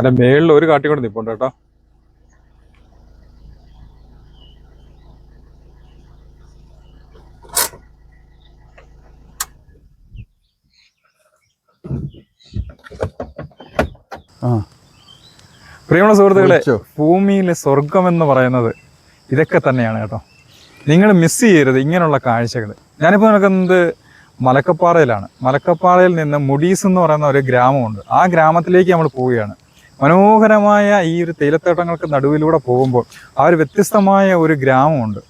അതിന്റെ മേളിൽ ഒരു കാട്ടി കൊണ്ട് നിപ്പുണ്ട് കേട്ടോ. ആ. പ്രിയമുള്ള സുഹൃത്തുക്കളെ ഭൂമിയിലെ സ്വർഗം എന്ന് പറയുന്നത് ഇതൊക്കെ തന്നെയാണ് കേട്ടോ. നിങ്ങൾ മിസ് ചെയ്യരുത് ഇങ്ങനെയുള്ള കാഴ്ചകൾ ഞാനിപ്പോൾ നടക്കുന്നത് മലക്കപ്പാറയിലാണ്. മലക്കപ്പാറയിൽ നിന്ന് മുടീസ് എന്ന് പറയുന്ന ഒരു ഗ്രാമമുണ്ട്. ആ ഗ്രാമത്തിലേക്ക് നമ്മൾ പോവുകയാണ്. മനോഹരമായ ഈ ഒരു തേയിലത്തോട്ടങ്ങൾക്ക് നടുവിലൂടെ പോകുമ്പോൾ ആ ഒരു വ്യത്യസ്തമായ ഒരു ഗ്രാമമുണ്ട്.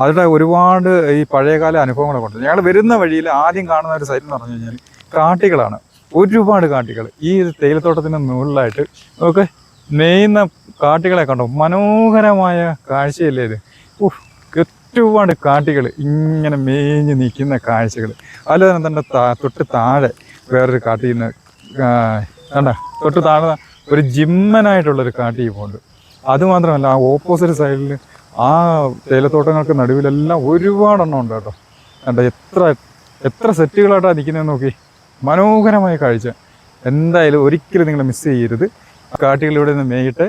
അതിയുടെ ഒരുപാട് ഈ പഴയകാല അനുഭവങ്ങളൊക്കെ ഉണ്ട്. ഞങ്ങൾ വരുന്ന വഴിയിൽ ആദ്യം കാണുന്ന ഒരു സൈറ്റ് എന്ന് പറഞ്ഞു കഴിഞ്ഞാൽ കാട്ടികളാണ്. ഒരുപാട് കാട്ടികൾ. ഈ തേയിലത്തോട്ടത്തിന് മുകളിലായിട്ട് നമുക്ക് നെയ്യുന്ന കാട്ടികളെ കണ്ടോ? മനോഹരമായ കാഴ്ചയല്ലേ ഇത്? ഒരുപാട് കാട്ടികൾ ഇങ്ങനെ മേഞ്ഞ് നിൽക്കുന്ന കാഴ്ചകൾ. അതുപോലെ തന്നെ തൊട്ട് താഴെ വേറൊരു കാട്ടിൽ നിന്ന് കണ്ട? തൊട്ട് താഴെ ഒരു ജിമ്മനായിട്ടുള്ളൊരു കാട്ടി പോകുന്നുണ്ട്. അതുമാത്രമല്ല ആ ഓപ്പോസിറ്റ് സൈഡിൽ ആ തേയിലത്തോട്ടങ്ങൾക്ക് നടുവിലെല്ലാം ഒരുപാടെണ്ണം ഉണ്ട് കേട്ടോ. കണ്ട എത്ര എത്ര സെറ്റുകളായിട്ടാണ് നിൽക്കുന്നത് നോക്കി. മനോഹരമായ കാഴ്ച. എന്തായാലും ഒരിക്കലും നിങ്ങൾ മിസ് ചെയ്യരുത്. കാട്ടികളിലൂടെ നിന്ന് മേയിട്ട്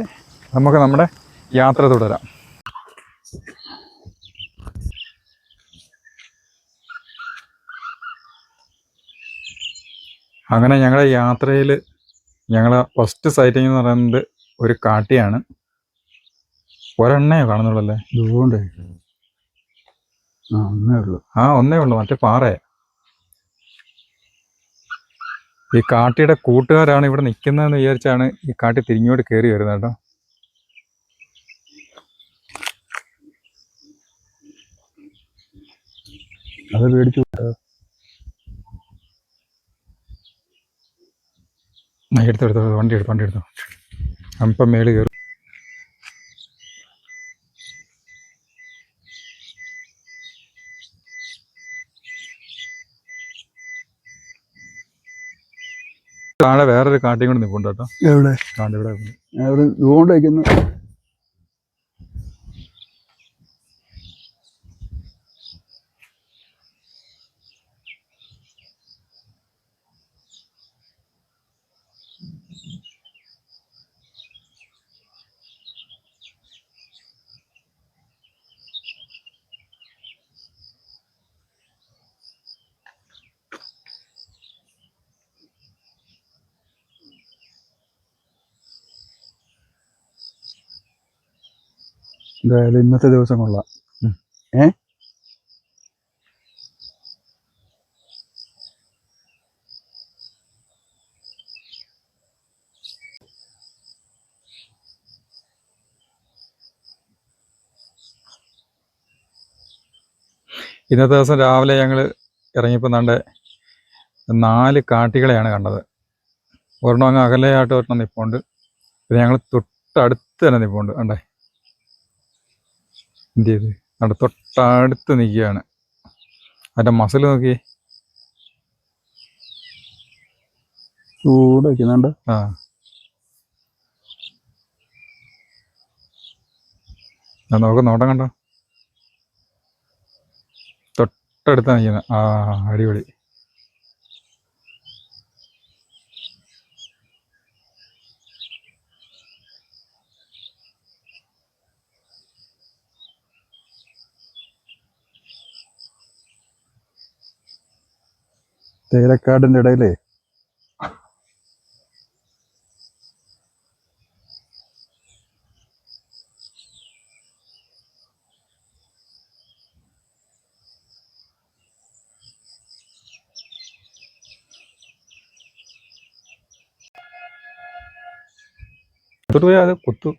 നമുക്ക് നമ്മുടെ യാത്ര തുടരാം. അങ്ങനെ ഞങ്ങളുടെ യാത്രയിൽ ഞങ്ങൾ ഫസ്റ്റ് സൈറ്റിംഗ് എന്ന് പറയുന്നത് ഒരു കാട്ടിയാണ്. ഒരെണ്ണയോ കാണുന്നുള്ളല്ലേ? ഇതുകൊണ്ട്? ആ ഒന്നേ ഉള്ളൂ. ആ ഒന്നേ ഉള്ളൂ. മറ്റേ പാറയാ. ഈ കാട്ടിയുടെ കൂട്ടുകാരാണ് ഇവിടെ നിൽക്കുന്നതെന്ന് വിചാരിച്ചാണ് ഈ കാട്ടി തിരിഞ്ഞോട് കയറി വരുന്നത് കേട്ടോ. അത് മേടിച്ചു എടുത്തോ എടുത്തു വണ്ടി എടുത്തു വണ്ടി എടുത്തു. അപ്പം മേളിൽ കയറും. താഴെ വേറൊരു കാട്ടിയും കൂടെ നിൽപ്പുണ്ട് കേട്ടോ. എവിടെ? ഞാൻ ഇവിടെ ഉണ്ട്. എന്തായാലും ഇന്നത്തെ ദിവസം കൊള്ളാം. ഏ? ഇന്നത്തെ ദിവസം രാവിലെ ഞങ്ങൾ ഇറങ്ങിയപ്പോൾ നാണ്ട് നാല് കാട്ടികളെയാണ് കണ്ടത്. ഒരെണ്ണം അങ്ങ് അകലെയായിട്ട് ഒരെണ്ണം നിൽപ്പുണ്ട് പിന്നെ ഞങ്ങൾ തൊട്ടടുത്ത് തന്നെ നിൽപ്പുണ്ട് കണ്ടേ? എന്ത് ചെയ്ത്? അവിടെ തൊട്ടടുത്ത് നിൽക്കുകയാണ്. അതിന്റെ മസിൽ നോക്കി ചൂട് വയ്ക്കുന്നുണ്ട് ആ. ഞാൻ നോക്ക് നോട്ടം കണ്ടോ? തൊട്ടടുത്ത് നിൽക്കുന്നത് ആ അടിപൊളി. തേയിലക്കാടിന്റെ ഇടയിലേ? അത് കുത്തു.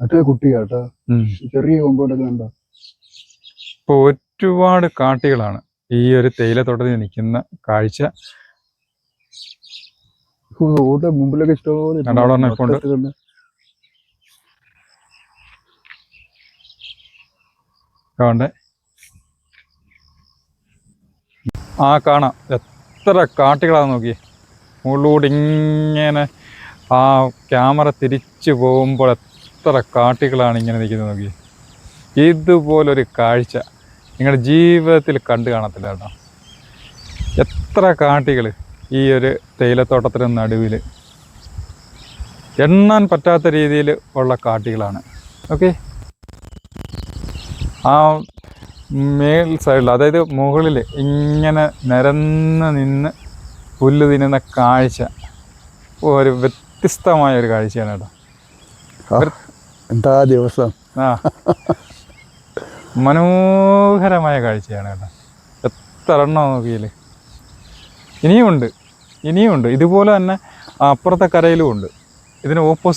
മറ്റേ കുട്ടിയാട്ടോ ചെറിയ കൊമ്പോട്ടൊക്കെ കണ്ടോ? ഇപ്പോൾ ഒരുപാട് കാട്ടികളാണ് ഈ ഒരു തേയിലത്തോട്ടത്തിൽ നിൽക്കുന്ന കാഴ്ച. മുമ്പിലൊക്കെ ഇഷ്ടംപോലെ അവിടെ ഒരെണ്ണം. അതുകൊണ്ട് ആ കാണാം. എത്ര കാട്ടികളാന്ന് നോക്കി മുകളിലൂടെ ഇങ്ങനെ ആ ക്യാമറ തിരിച്ചു പോകുമ്പോൾ എത്ര കാട്ടികളാണ് ഇങ്ങനെ നിൽക്കുന്നത് നോക്കി ഇതുപോലൊരു കാഴ്ച നിങ്ങളുടെ ജീവിതത്തിൽ കണ്ടു കാണത്തില്ല കേട്ടോ. എത്ര കാട്ടികൾ ഈ ഒരു തേയിലത്തോട്ടത്തിന് നടുവിൽ? എണ്ണാൻ പറ്റാത്ത രീതിയിൽ ഉള്ള കാട്ടികളാണ്. ഓക്കെ. ആ മേൽ സൈഡിൽ അതായത് മുകളിൽ ഇങ്ങനെ നിരന്ന് നിന്ന് പുല്ല് തിന്നുന്ന കാഴ്ച. ഒരു വ്യത്യസ്തമായ ഒരു കാഴ്ചയാണ് കേട്ടോ. എന്താ ദിവസം? ആ. മനോഹരമായ കാഴ്ചയാണ് കേട്ടോ. എത്ര എണ്ണം നോക്കിയില്ലേ? ഇനിയുമുണ്ട് ഇനിയുമുണ്ട് ഇതുപോലെ തന്നെ അപ്പുറത്തെ കരയിലും ഉണ്ട്. ഇതിന് ഓപ്പോസിറ്റ്